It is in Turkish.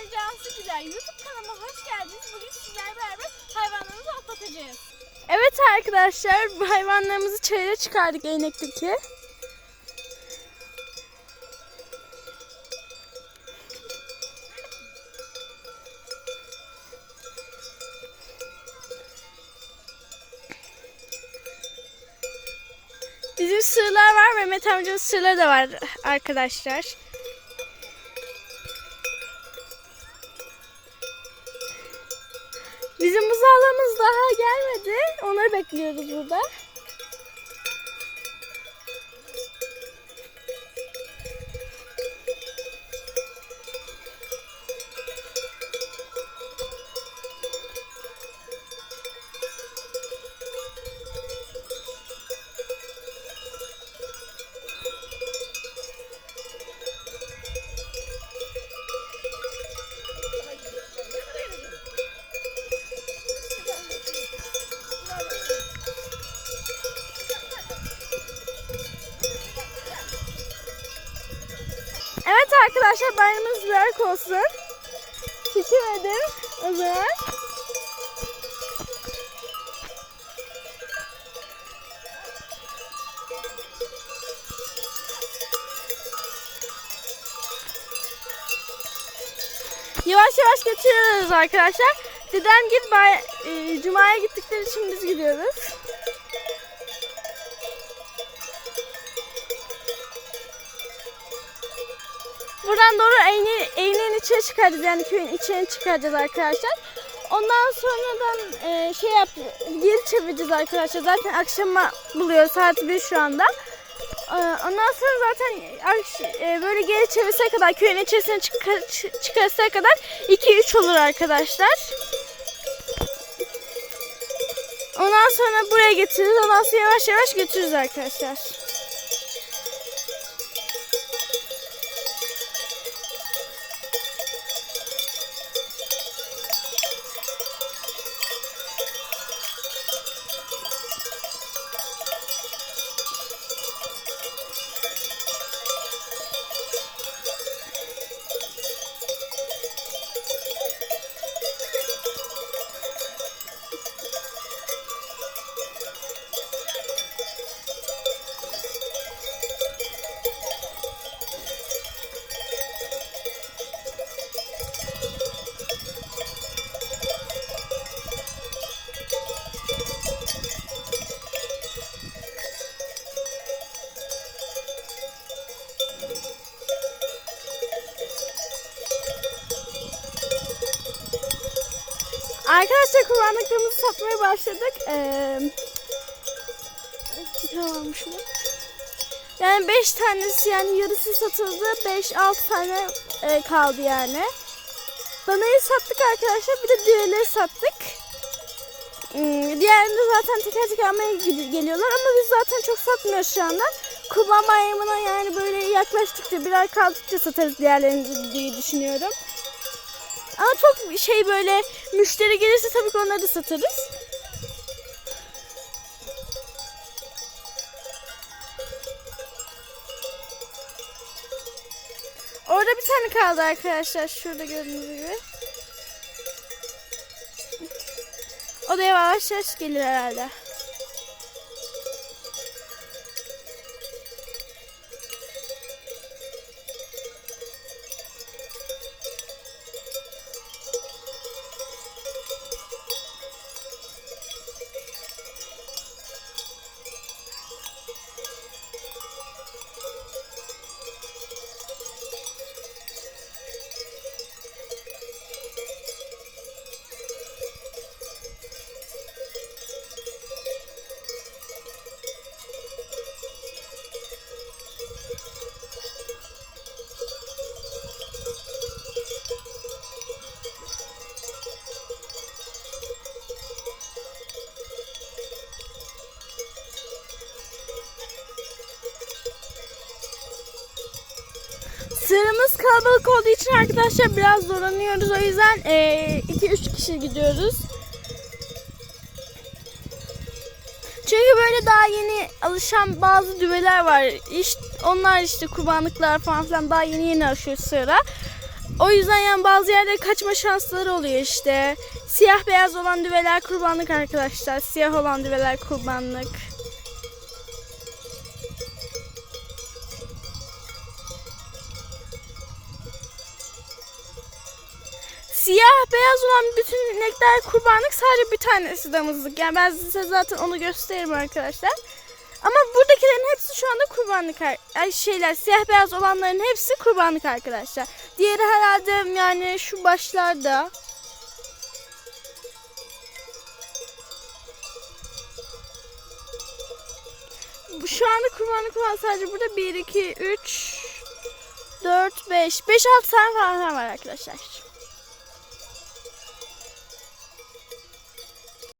Ben Cansu Güler. YouTube kanalıma hoş geldiniz. Bugün sizlerle beraber hayvanlarımızı atlatacağız. Evet arkadaşlar hayvanlarımızı çayıra çıkardık Eynek'teki. Bizim sığırlar var. Mehmet amcanın sığırları da var arkadaşlar. Bizim buzağlarımız daha gelmedi. Onları bekliyoruz burada. Evet arkadaşlar bayramınız mübarek olsun. Teşekkür ederim. O. Yavaş yavaş geçiyoruz arkadaşlar. Dedem git bay, e, Cuma'ya gittikleri için biz gidiyoruz. Buradan doğru Eynek'in Eynek'in içine çıkaracağız yani köyün içine çıkaracağız arkadaşlar. Ondan sonradan e, şey yap geri çevireceğiz arkadaşlar. Zaten akşama buluyor saat 1 şu anda. E, ondan sonra zaten e, böyle geri çevirse kadar köyün içerisine çıkar, çı- çıkarsa kadar 2-3 olur arkadaşlar. Ondan sonra buraya getiririz. Ondan sonra yavaş yavaş götürürüz arkadaşlar. Arkadaşlar kullandıklarımızı satmaya başladık. Ee, tamammış mı? Yani 5 tanesi yani yarısı satıldı. 5-6 tane e, kaldı yani. Danayı sattık arkadaşlar. Bir de diğerleri sattık. Hmm, diğerinde zaten teker teker almaya geliyorlar ama biz zaten çok satmıyoruz şu anda. Kurban bayramına yani böyle yaklaştıkça bir ay kaldıkça satarız diğerlerini diye düşünüyorum. Ama çok şey böyle müşteri gelirse tabii ki onları da satarız. Orada bir tane kaldı arkadaşlar. Şurada gördüğünüz gibi. O da yavaş yavaş gelir herhalde. Sıramız kalabalık olduğu için arkadaşlar biraz zorlanıyoruz. O yüzden 2-3 kişi gidiyoruz. Çünkü böyle daha yeni alışan bazı düveler var. İşte onlar işte kurbanlıklar falan filan daha yeni yeni alışıyor sıra. O yüzden yani bazı yerlere kaçma şansları oluyor işte. Siyah beyaz olan düveler kurbanlık arkadaşlar. Siyah olan düveler kurbanlık. Siyah beyaz olan bütün inekler kurbanlık sadece bir tanesi damızlık. Yani ben size zaten onu gösteririm arkadaşlar. Ama buradakilerin hepsi şu anda kurbanlık ay şeyler siyah beyaz olanların hepsi kurbanlık arkadaşlar. Diğeri herhalde yani şu başlarda. Şu anda kurbanlık olan sadece burada 1 2 3 4 5 5 6 tane falan var arkadaşlar.